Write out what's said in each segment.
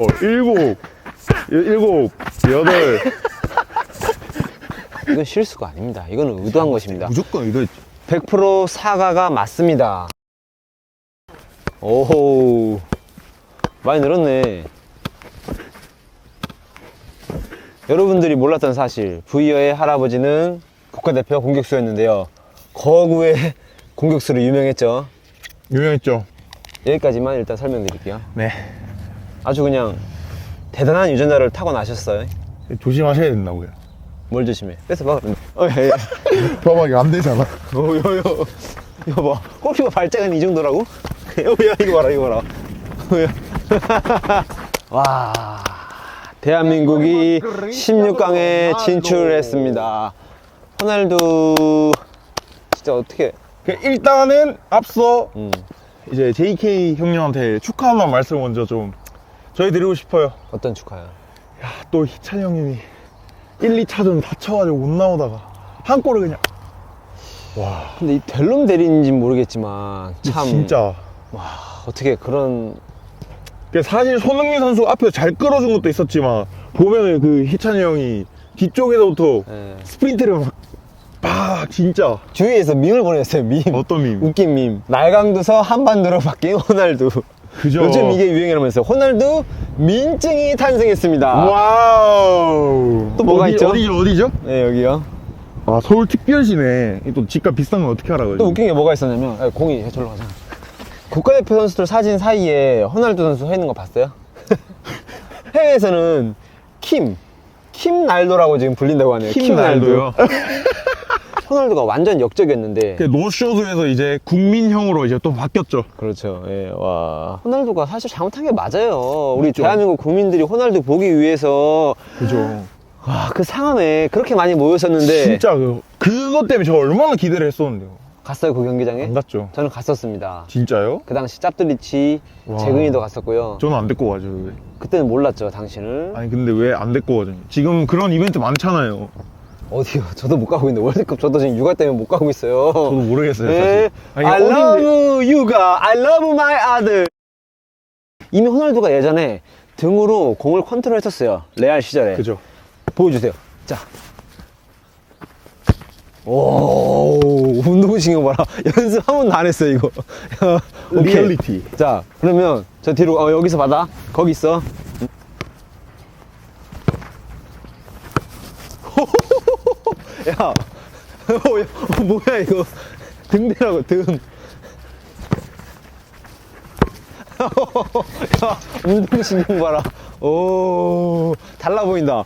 어, 일곱, 일- 일곱, 여덟. 이건 실수가 아닙니다. 이거는 의도한 것입니다. 무조건 이거 100% 사과가 맞습니다. 오호 많이 늘었네. 여러분들이 몰랐던 사실 부이어의 할아버지는 국가대표 공격수였는데요. 거구의 공격수로 유명했죠. 유명했죠. 여기까지만 일단 설명드릴게요. 네. 아주 그냥 대단한 유전자를 타고나셨어요. 조심하셔야 된다고요. 뭘 조심해? 뺏어봐. 그럼. 어, 예, 예. 봐봐, 이거 안 되잖아. 어, 요, 요. 이거 봐. 골키퍼 발작은 이 정도라고? 야, 이거 봐라, 이거 봐라. 야. 와. 대한민국이 16강에 진출했습니다. 호날두, 진짜 어떻게, 그 일단은 앞서 음, 이제 JK 형님한테 축하하는 말씀 먼저 좀 저희 드리고 싶어요. 어떤 축하야? 야, 또 희찬이 형님이 1, 2차전 다쳐가지고 못 나오다가 한 골을 그냥 근데 이 델롬 대리인지 모르겠지만, 참. 진짜 와, 어떻게 그런, 그 사실 손흥민 선수 앞에서 잘 끌어준 것도 있었지만 보면은 그 희찬이 형이 뒤쪽에서부터 예. 스프린트를 막, 막 진짜 주위에서 밈을 보냈어요, 밈. 어떤 밈? 웃긴 밈. 날강도서 한반도로 바뀐 호날두. 그죠? 요즘 이게 유행이라면서 호날두 민증이 탄생했습니다. 와우. 또 뭐가 어디, 있죠? 어디죠? 어디죠? 네 여기요. 아 서울 특별시네. 또 집값 비싼 건 어떻게 알아? 또 웃긴 게 뭐가 있었냐면 아, 공이 저로 가잖아. 국가대표 선수들 사진 사이에 호날두 선수 서 있는 거 봤어요? 해외에서는 킴, 킴 날도라고 지금 불린다고 하네요. 킴 날도요. 호날두가 완전 역적이었는데. 그 노쇼드에서 이제 국민형으로 이제 또 바뀌었죠. 그렇죠. 예, 와. 호날두가 사실 잘못한 게 맞아요. 우리 그렇죠. 대한민국 국민들이 호날두 보기 위해서 그죠. 와, 그 상암에 그렇게 많이 모였었는데 진짜 그 그것 때문에 저 얼마나 기대를 했었는데요. 갔어요 그 경기장에? 안 갔죠. 저는 갔었습니다. 진짜요? 그 당시 짭들리치, 와. 재근이도 갔었고요. 저는 안 데리고 가죠. 왜. 그때는 몰랐죠 당신을. 아니 근데 왜 안 데리고 가죠? 지금 그런 이벤트 많잖아요. 어디요? 저도 못 가고 있는데 월드컵 저도 지금 육아 때문에 못 가고 있어요. 저도 모르겠어요. 네. 사실. 아니, I love you가 I love my 아들. 이미 호날두가 예전에 등으로 공을 컨트롤했었어요. 레알 시절에. 그죠. 보여주세요. 자. 오, 운동 신경 봐라. 연습 한 번도 안 했어요, 이거. 야, 오케이. 리얼리티. 자, 그러면 저 뒤로, 어, 여기서 받아. 거기 있어. 야, 어, 야, 어, 뭐야, 이거. 등대라고, 등. 야, 운동신경 봐라. 오, 달라 보인다.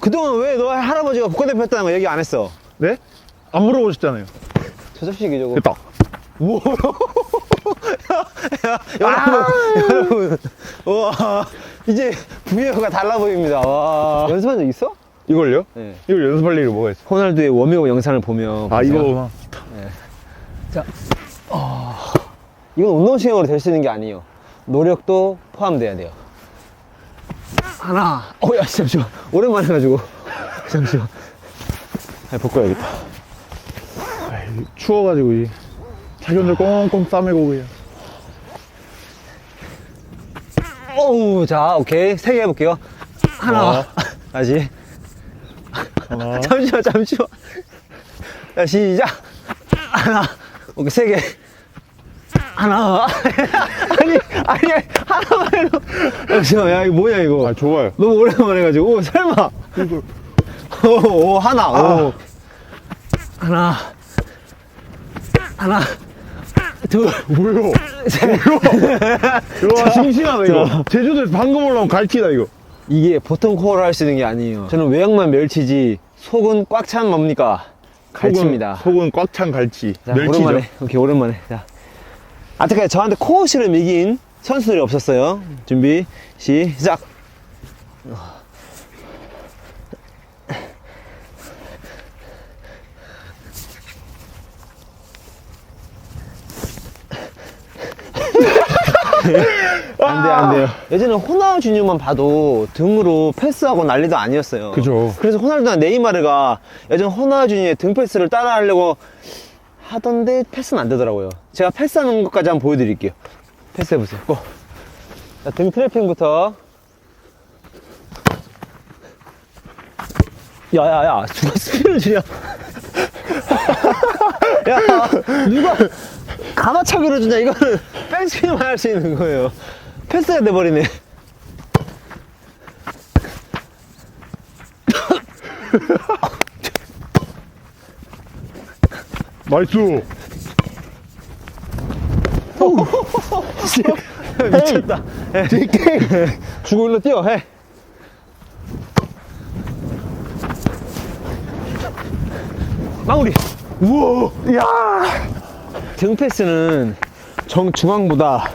그동안 왜 너 할아버지가 국가대표 했다는 거 얘기 안 했어? 네? 안 물어보셨잖아요. 저 자식이 저거. 됐다. 뭐? 야, 여러분, 여러분. 와, 이제 부여가 달라 보입니다. 와. 연습한 적 있어? 이걸요? 네. 이걸 연습할 일이 뭐가 있어? 호날두의 워밍업 영상을 보면. 아 보세요. 이거 이건 운동신경으로 될 수 있는 게 아니에요. 노력도 포함돼야 돼요. 하나. 어, 야, 잠시만. 오랜만에 해가지고. 잠시만. 아, 바꿔야겠다. 아이, 추워가지고 이 자기들 꽁꽁 싸매고 그냥. 어우, 자, 오케이. 세 개 해볼게요. 하나. 어. 다시. 하나. 잠시만, 잠시만. 자, 시작. 하나. 오케이, 세 개. 하나. 아니, 아니, 하나만 해도. 잠시만, 야, 이거 뭐냐, 이거. 아 좋아요. 너무 오랜만에 해가지고. 오, 설마. 오, 오, 하나. 아. 오. 하나. 하나. 둘. 뭐요? 셋. 이거 싱싱하다 이거. 제주도에서 방금 올라온 갈치다 이거. 이게 보통 코어를 할 수 있는 게 아니에요. 저는 외양만 멸치지, 속은 꽉 찬 뭡니까? 갈치입니다. 속은, 속은 꽉 찬 갈치. 자, 멸치죠. 오랜만에. 오케이, 오랜만에. 자. 아직까지 저한테 코어시를 이긴 선수들이 없었어요. 준비, 시작. 안 돼요, 안 돼요. 예전에 호나우지뉴만 봐도 등으로 패스하고 난리도 아니었어요. 그죠. 그래서 호날두나 네이마르가 예전 호나우지뉴의 등 패스를 따라하려고 하던데 패스는 안 되더라고요. 제가 패스하는 것까지 한번 보여드릴게요. 패스해보세요. 고. 자, 등 트래핑부터. 야, 야, 야, 누가 스피를 주냐? 야, 누가 가마차기로 주냐? 이거는 백스피드만 할 수 있는 거예요. 패스가 돼버리네. 나이스. 미쳤다. 주고 일로 뛰어. 해 마무리. 우와. 야. 등 패스는 정 중앙보다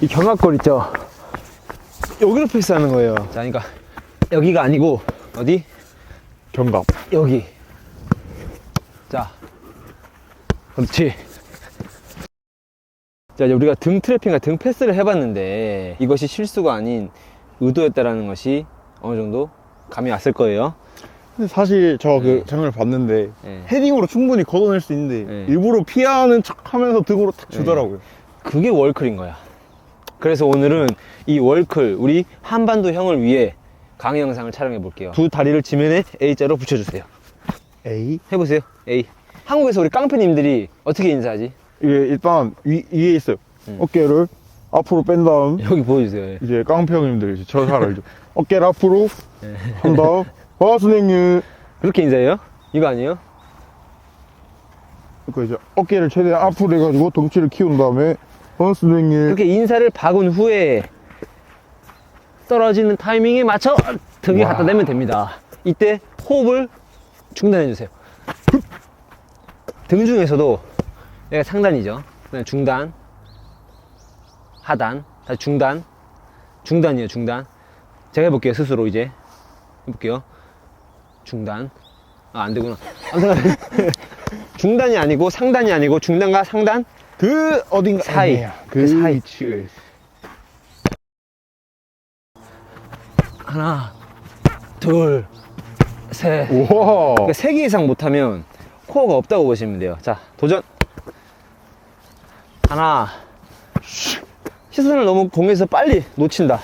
이 경합골 있죠 여기로 패스하는 거예요 자 그러니까 여기가 아니고 어디? 경갑. 여기 자 그렇지 자 이제 우리가 등 트래핑과 등 패스를 해봤는데 이것이 실수가 아닌 의도였다라는 것이 어느 정도 감이 왔을 거예요 근데 사실 저 그 네. 장면을 봤는데 네. 헤딩으로 충분히 걷어낼 수 있는데 네. 일부러 피하는 척 하면서 등으로 탁 주더라고요. 그게 월클인 거야. 그래서 오늘은 이 월클, 우리 한반도 형을 위해 강의 영상을 촬영해 볼게요. 두 다리를 지면에 A자로 붙여주세요. 에이. 해보세요. A. 한국에서 우리 깡패님들이 어떻게 인사하지? 이게 일단 위, 위에 있어요. 음. 어깨를 앞으로 뺀 다음 여기 보여주세요. 예. 이제 깡패 형님들 이제 저잘 알죠. 어깨를 앞으로 네. 한 다음 아 선생님 그렇게 인사해요? 이거 아니에요? 그러니까 이제 어깨를 최대한 앞으로 해가지고 덩치를 키운 다음에 어 선생님 그렇게 인사를 박은 후에 떨어지는 타이밍에 맞춰 등에 와. 갖다 대면 됩니다. 이때 호흡을 중단해 주세요. 등 중에서도 얘가 상단이죠. 그다음에 중단, 하단, 다시 중단, 중단이에요. 중단. 제가 해볼게요. 스스로 이제 해볼게요. 중단. 아, 안 되구나. 중단이 아니고 상단이 아니고 중단과 상단 그 어딘가 사이. 애매해요. 그 사이. 위치에 하나, 둘, 셋. 우와 그러니까 3개 이상 못하면 코어가 없다고 보시면 돼요. 자, 도전. 하나. 시선을 너무 공에서 빨리 놓친다.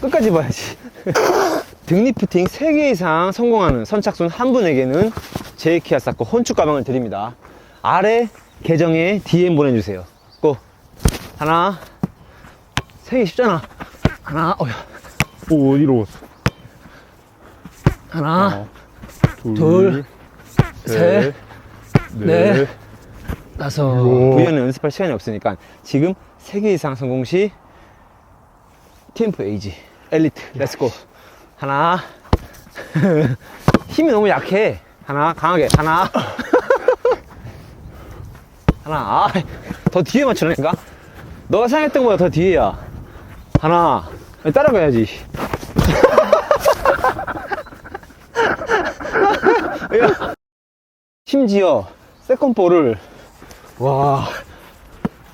끝까지 봐야지. 등 리프팅 3개 이상 성공하는 선착순 한 분에게는 제이키아 사코 혼축 가방을 드립니다. 아래 계정에 DM 보내주세요. 고. 하나. 3개 쉽잖아. 하나. 어휴. 오 어디로 갔어 하나. 둘, 둘, 셋, 넷, 넷. 다섯. 우와. 부연은 연습할 시간이 없으니까 지금 3개 이상 성공 시 TMF 에이지 엘리트 렛츠고 하나 힘이 너무 약해 하나 강하게 하나 하나 아, 더 뒤에 맞추라니까? 너가 생각했던 것보다 더 뒤에야. 하나 따라가야지. 야. 심지어 세컨볼을 와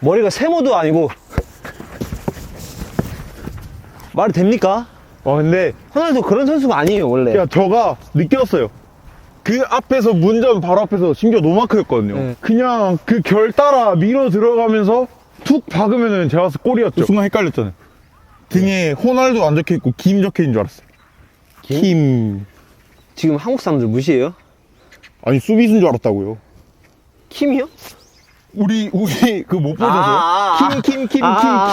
머리가 세모도 아니고. 말이 됩니까? 와 근데 호날두 그런 선수가 아니에요 원래. 야 저가 느꼈어요 그 앞에서 문전 바로 앞에서 심지어 노마크였거든요 네. 그냥 그 결 따라 밀어 들어가면서 툭 박으면은 제가 봤을 때 골이었죠 그 순간 헷갈렸잖아요 등에 호날두 안 적혀 있고 김 적혀 있는 줄 알았어요 김? 김 지금 한국 사람들 무시해요? 아니 수비수인 줄 알았다고요 킴이요? 우리 우리 그 못 보셨어요? 아, 아, 아. 킴 킴 킴킴킴 아, 아, 아.